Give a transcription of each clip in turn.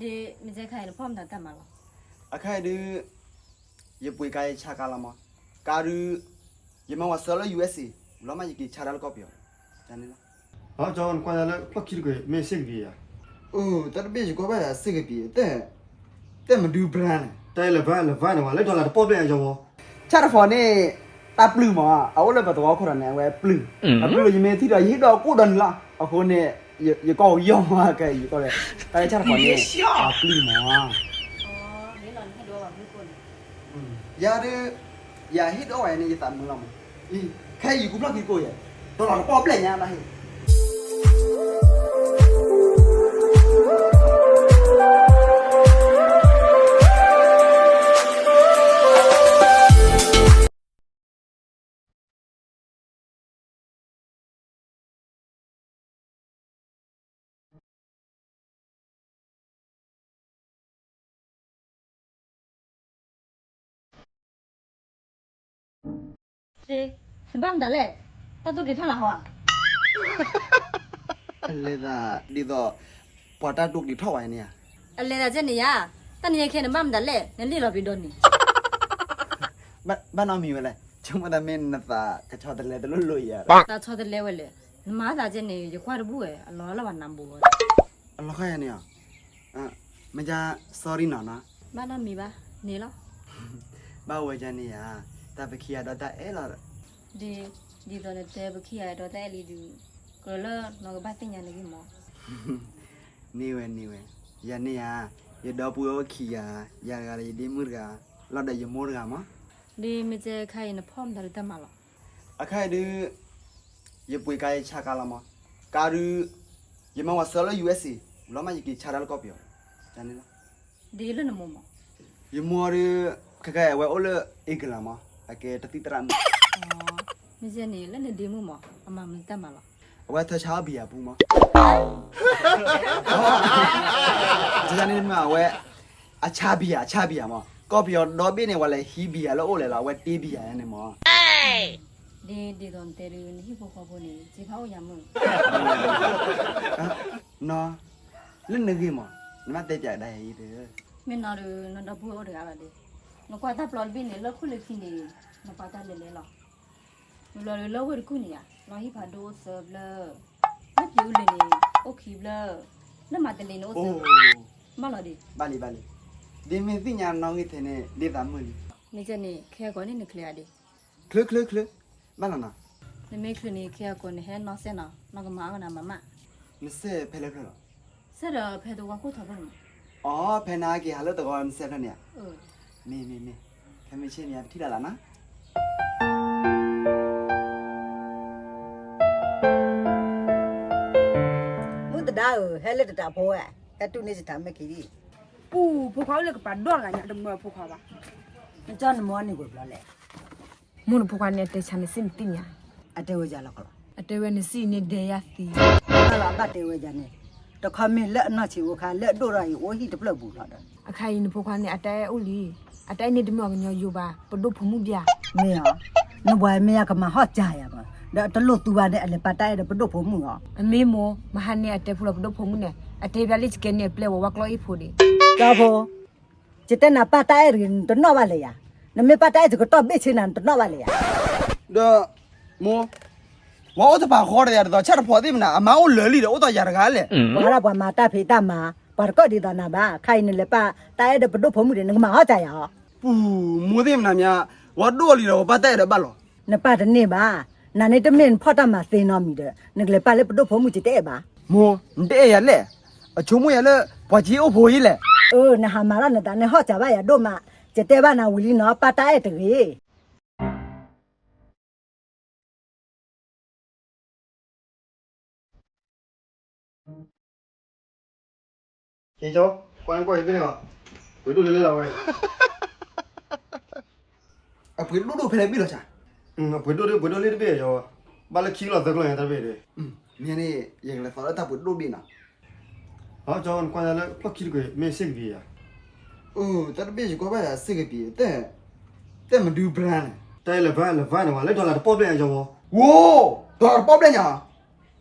ဒီမဇက်ခိုင်လို့ဖော်မတာတတ်မှာလားအခိုင်ဒီရပွေကဲချာကလာမကာရူယမဝဆလ USA လမယကီချာရလကောပြောတန်နေလားဟောကျွန်တော်ကွာလည်းပတ်ကြည့်ကိုမေ့စိတ်ပြီးရအိုးတတ်ပြေကိုပဲစိတ်ပြီးတဲ့တဲ့မဒူဘရန်တဲလဘန်လဘန်နော်လက်တော်လာပေါ်ပြန်ရောချာရဖော်နေတပ်ပလူမအဝလည်းဘတော်ခေါ်ရနေဝဲပလူအပလူယမေတီတော့ဟိတော့ကိုဒန်လာအခုနဲ့ ရကောယောမကဲရကောလေតែချာရဖော်နေအပလူမအော်ဒီလောနေတော့ဘူးကိုနေယာရယာဟစ်တော့ဝဲနေတမ်းမလားအီခဲယူကူဘလကီကိုရတော့လာပေါ်ပလက်ညာလားဟဲ့ဒီစပမ်တယ် လေတတ်သူဒီထလာဟောလေဒါဒီတော့ပေါ်တာတုတ်ဒီထောက်ဝိုင်းနေရအလဲတာချက်နေရတန်ရခဲနမမ်တယ်လေနလီလောပြီးတော့နေဘာဘာနာမီမလဲချုံမဒမင်းနသာကချောတလေတလို့လို့ရတာချောတဲ့လဲဝဲလေနမသာချက်နေရခွာတဘူးရဲ့အလောလောပါနမ်ဘူးအလခရနေရအမကြ sorry နော်နော်မနာမီပါနေလောဘာဝကြနေရ တပခိယတော့တအဲလာဒီဒီတော့တဲ့ဘခိရတော့တဲ့လီဒီကလနော်ဘာတင်ညာနေပြီမောနေဝဲနေဝဲယနေရရတော့ပူရောခီယာရကလေးဒီမှုကလောက်တဲ့ရမိုးကမဒီမစဲခိုင်နဖော်မတယ်တတ်မှာလားအခိုင်ဒီရပွေကဲချာကလာမကာရူယမဝဆလ USA လောမယကီချာရလကောပြောတန်နေလားဒီလနမမောယမောရခကဲဝဲအိုလအေကလာမ အကဲတတိတရမ်အော်မစဲနေလည်းနေဒီမှုမောအမမတတ်မှာလားဝဲထချာဘီယာပူမဒီကနေ့မှာဝဲအချာဘီယာအချာဘီယာမကော်ပီယောတော့ပြနေဝဲလေဟီဘီယာလို့အိုလေလားဝဲတေးဘီယာနဲ့မောဒီဒီတော့တဲရနေဟိဖို့ခေါ်ဖို့နေဒီဖောက်ရမလို့နော်လင်းနေကြီးမနမတဲ့ပြတဲ့ဟီတဲ့မင်းနော်ရနော်တော့ဘူးဟုတ်တယ်လားလေ နကွာတာပလော်ဘင်းနေလောက်ခုလေးခင်းနေနပါတာလေလေလောမလော်ရလောက်ဝဲကူနေရလော်ဟိဖာဒိုဆဘလမပြူလေနေโอเคဘလနမတလေနို အို ဆ း မလော်ဒီ ဘာလီဘာလီဒီမင်းသိညာနောင်းကြီးတဲ့နဲ့ဒီသားမလီ နေချက်နေခဲကောနေနေခလျာဒီ ခလခလခလဘာလာနာ နေမေခလနေခဲကောနေဟဲနော်ဆဲနော်နော်ကမာကနာမမ မစဲဖဲလဲဖဲလား ဆဲတော့ဖဲတော့ကိုထော်ပါမ အော်ဖဲနာကြီးဟာလို့တော့မစဲဖဲနေ အ မင်း မင်းမင်းခမချင်းနေထိလာလားနော်မုဒဒါဟဲလက်တတာဘောအဲအတူနေစတာမခီဒီပူဖိုခေါလေကပါတော့ကညာတမဖိုခေါပါအကြောင်းမောနေကိုဘလလဲမွန်ဖိုခေါနဲ့တေချာနေစင်တင်ညာအတဲဝကြလောက်ကတော့အတဲဝဲနေစီနေဒေယာသီဟာလာဘတ်တဲဝကြနေ တခါမင်းလက်အနချီဝခါလက်တို့ရရင်ဝဟိတပလက်ဘူးလာတော့ အခိုင်နေဖိုခေါနဲ့အတဲအိုလီအတဲနေတမောကညယူပါပဒုဖမှုပြ မင်းဟာနဘွိုင်မရကမဟော့ကြရပါဒါတလို့သူပါနဲ့အလေပတ်တိုက်တဲ့ပဒုဖို့မှုဟော အမေမောမဟာနေအတဲဖုလပဒုဖမှုနဲ့အတဲပြလိချကနေပလေဝဝကလောအီဖိုဒီ ဒါဘောจิตนาပတ်တိုက်ရင်တနောပါလေရနမေပတ်တိုက်ကတော့ဘေ့ချင်နန်တနောပါလေရ တော့မော ဝါဥတပါခေါ်ရတဲ့တော့ချက်ဖော်သိမနာအမောင်းလဲလီတော့ဥတော်ရတကားလေဘာလာဘာမာတဖေတမာဘာကောဒီတာနာဘာခိုင်နေလေပါတာရဲ့ဘဒုဖုံမှုတွေငမဟောကြရဟောပူမိုးသိမနာမြဝတ်တော့လီတော့ပတ်တဲ့တော့ဘာလို့နပတ်တနေပါနာနေတမင်ဖော့တမသိနော်မီတဲ့ငလေပါလေဘဒုဖုံမှုတဲ့ပါမောတဲ့ရလေအချုံမရလေဘာကြီးအဖိုးကြီးလေအိုးနဟာမာရနတာနေဟောကြပါရတော့မကျတဲ့ဘာနာဝီလီနော်ပတ်တဲ့တကြီး 秦霄，关过一遍了，回路来了喂。啊，回路都拍来没了噻？嗯，回路的回路的别要，把那起了这个人他别的。嗯，明天人来发了他回路边了。啊，叫俺关下来，不起个没四个币呀。哦，他这边是过百四个币，但但没六百呢。但六百六百的话，那多少是包边叫我？哇，多少包边呀？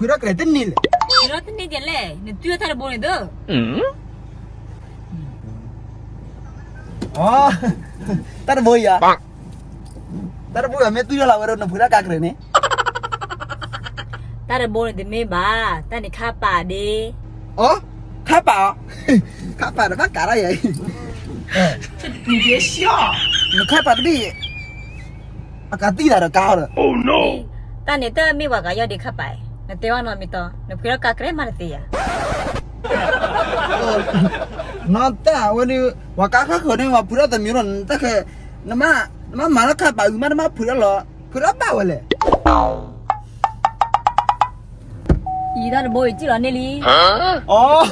Pura kereta ni le. Pura tu ni je le. Ni tu tak boleh tu. Hmm. Oh. Tak boleh ya. Bang. Tak boleh ya. Me tu lah baru nak pura kakre ni. Tak boleh de me ba. Tak ni khapa de. Oh. Khapa. Khapa de bak kara ya. 你别笑，你快把力，啊，嘎地来了，嘎了。Oh no！但你的没我个要你看白。 နေတဲဝနော်မီတော့နေပြရကကရဲမရတေးရ no ta wani wa ka kha ko ne wa phira ta mi ron ta ke na ma na ma ma la kha pa ma na ma phira lo phira ba wa le ဤသားတဲ့ဘုံကြည့်တော့နေလီ oh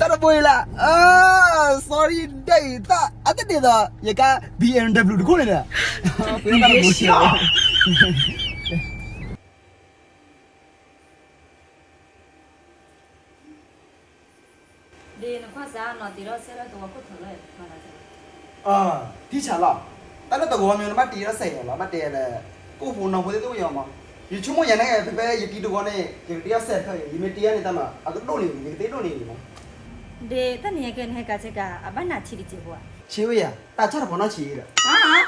tar boy la ah sorry dai ta ate de da ye ka BMW ko ne da phira ta boy Din kwasa no tiro sera to ko thole mara. Ah, ti chala. Ta lo to go myo ma ti ra sai la ma te le. Ko hu no bo de to yo ma. Yu chu mo yan na pe pe yi ti to go ne ti ti ya set thai yi me ti ya ne ta ma a to do ni ni te do ni ni ma. De ta ni ke ne ka che ka a ba na chi ri che bo. Chi yo ya. Ta cha ra bo na chi ra. Ha.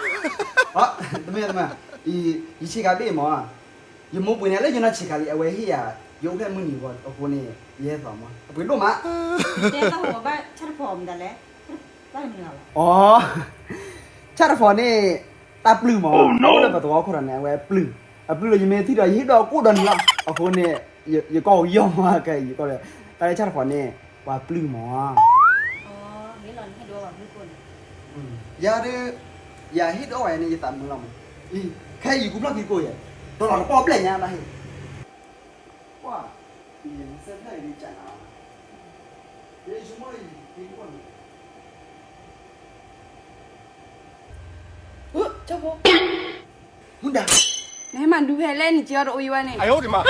Ha, ta me ta ma. Yi yi chi ka be mo. Yi mo bu ne le yi na chi ka li a we hi ya. 욕해 문이 거 보니 예서 뭐 불로 마 내가 뭐가 차르포 없는데 빨리 문이 어 차르포니 딱 블루 뭐 오늘 봐도 와 그러네 왜 블루 아 블루 이메 티라 히도 꼬던 라 어, 보니 이거 이용화 그 이거래 빨리 차르포니 와 블루 뭐 어, 밀런 해도 와 블루 야르 야 히도 와니 이따 물라 이 kai yi cũng lo ki cô vậy tôi là nó bóp lại nha này 话，人生都係你賺啊！你什麼點講？Uh, coba. Mudah. Nih mandu Helen iki ora uyuane. Ayo di mah.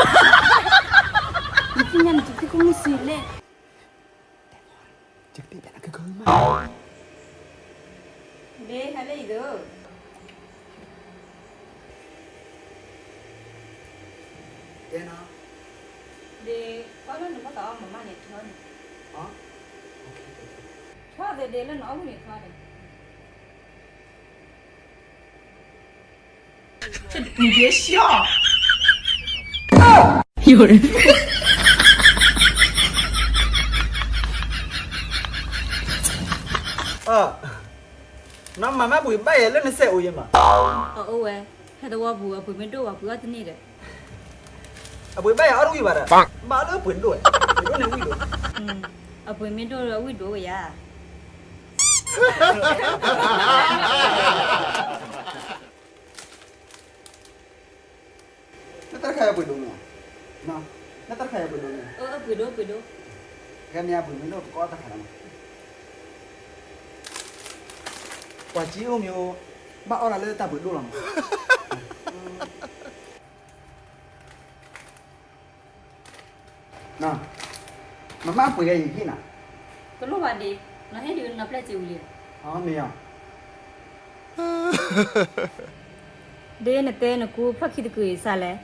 Iki nyan jekti ku musile. Jekti tak. 嗯反正那么大我妈脸穿的。啊？穿的的，那哪个脸穿的？这你别笑。有人。啊。那妈妈不会买，那你塞我一嘛？哦，喂，还得我不，不买多，我不要你的。abuimaya aru ibara malu pun doa itu nang wido appointment တော့ဝိတိုးရနှစ်တက်ခါရပွင့်လုံးနော်နော်နှစ်တက်ခါရပွင့်လုံးနော်အော်ပွင့်တော့ပွင့်တော့ကံရပွင့်မင်းတို့ကောတက်ခါလားကွာကြီးဦးမျိုးမအော်လာလဲတပ်ပွင့်လို့လား နော်မမပွေရရင်ဖြစ်လား Perlu mandi. Nah, ini dia nak pelajari ulir. ဟာမရ Dia nak tanya aku, pakai tu kuih salah.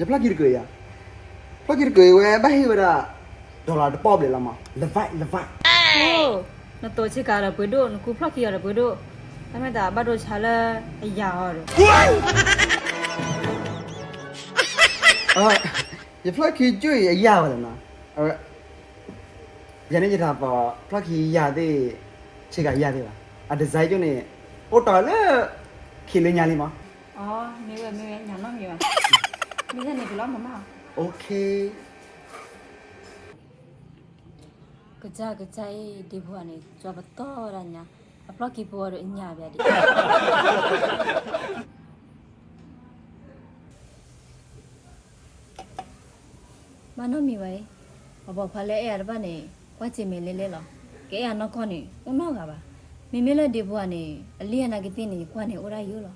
లెప్లా గిరికోయ ప్లా గిరికోయ వే బహివరా డాలర్ పాప్ లేలమ లవై లవై Oh, nak tahu cakap apa bodoh, nak aku pakai apa bodoh. Tapi dah baru salah, ayah. အာ reflect key ကျွေအရပါလားအဲ့ရနေကြတာပေါ့ plug key ရသေးခြေကရသေးပါအ design ကျွနေဟိုတော်လေခေလေးညာလေးမှာအော်မေဝမေဝညာတော့မေဝမင်းကနေဘလို့မမ okay ကကြကကြဒီဘွားနေကြွားတော့ရညာ plug key ဘွားတော့ညာဗျာဒီ မနမီဝဲဘဘဖလဲအဲ့ရပါနေကွာချင်မလေးလေးလောကဲရနော်ခေါနေဦးနောက်ကပါမိမလေးဒီဘွားနေအလီယနာကတိနေကွာနေဩရာယူလော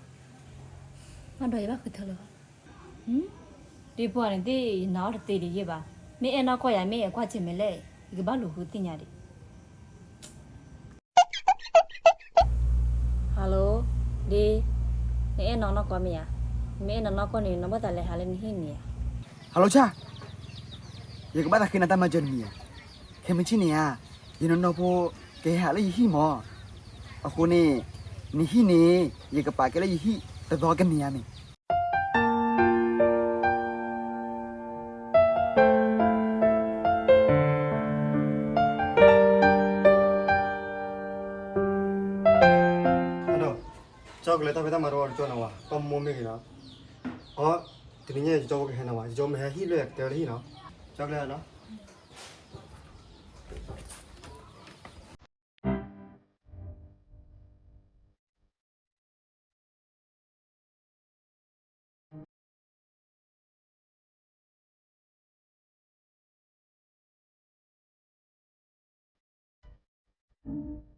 မတော်ရပါခထလောဟမ်ဒီဘွားနေဒီနောက်တည်ရရပါမင်းအနောက်ကွာရမင်းကွာချင်မလဲဒီကဘာလို့ဟူတင်ညာဒီဟယ်လိုဒီနေအနော်နော်ကွာမရမင်းနော်ကောနေနမတလဲဟာလဲနေဟင်းနေဟာလိုချာရေကဘာတာခိနာတမဂျန်မီယာခေမချင်းနေယာရေနော်ဖို့ကေဟာလေဟီမောအခု နေနိဟိနေရေကပါကလေးဟိတော်ကနေယာမေအဲ့တော့ကြောက်ကလေးတော့ပဲတမတော့ကြောနော်ကမမမေကနော်အော်ဒီနေ့ကြောက်က ခဲနော်ကြောမ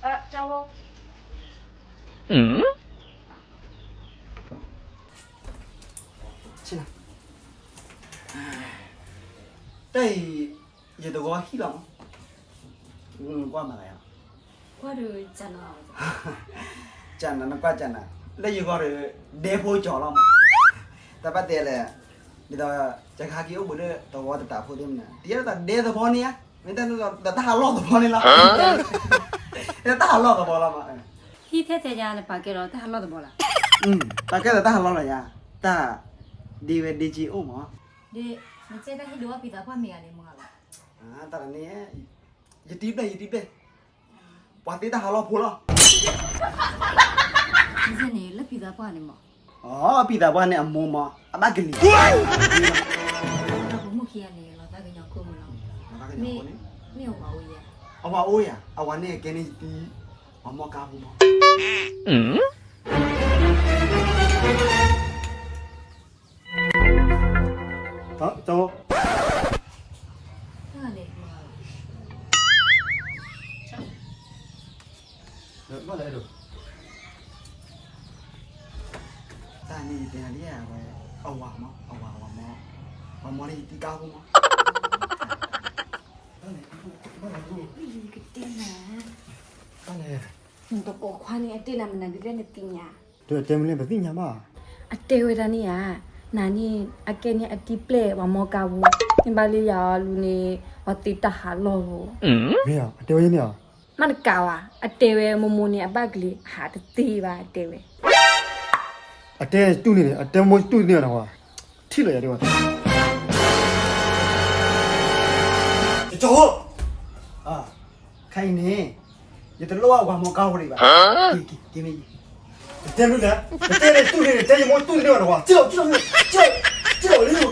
À, chào cô. Ừ. Xin nào. Đây, giờ tôi gọi hi lòng. Ừ, qua mà này à? Qua rồi chẳng nào. chẳng nào, nó qua chẳng nào. Đây giờ gọi rồi đế phôi trò lòng. Ta bắt tiền là, bây giờ chắc hai kiểu bữa nữa, tao gọi tao tạo phôi đêm nè. Tiếc là đế tao phôi nha. မင်းတန်းလို့တော့ဒါလော့တော့ပေါ်နေလားအဲဒါလော့တော့ပေါ်လာမှာဟိထဲထဲကြနဲ့ပါကေတော့ဒါလော့တော့ပေါ်လာอืมပါကေတော့ဒါလော့လာရဒါဒီဝဒီဂျီအိုမောဒီမကျတဲ့ဟိလောပီတာဖမေရနေမှာလားအာတရနေယတိပဲယတိပဲပါတေးဒါလော့ပေါ်လာဒီစနေလက်ပီတာဖနေမှာအော်ပီတာဖနေအမောမအမကလေးဘုမခရနေလောတာကညခု မလို့အမကလီနေကိုနေနေဟောဝေးရအဝအိုးရအဝနဲ့ကဲနေဒီအမောကာဘူးမဟော တော့ကိုခွာနေအတေးနာမနာဒီတဲ့နေပညာတို့တယ်မလေးမသိညာမအတေဝဒနီယာနာနီအကဲနေအတီပလေဝမောကဘူးသင်ပါလေးရလူနေဝတိတဟာလောမင်းအတော်ရင်းနေမနကာဝအတေဝမမနေအပတ်ကလေးဟာတတိပါအတေဝအတဲတူနေတယ်အတဲမိုးတူနေတယ်ဟောထိလိုက်ရတယ်ဟောကြောအာခိုင်နေ ရတလောကဝါမကောင်းလေးပါဟမ်ဒီမေးတယ်လူလားတဲတဲ့သူ့နေတဲရမသူ့နေတော့ကွာကြောက်ကြောက်ကြောက်ကြောက်လေး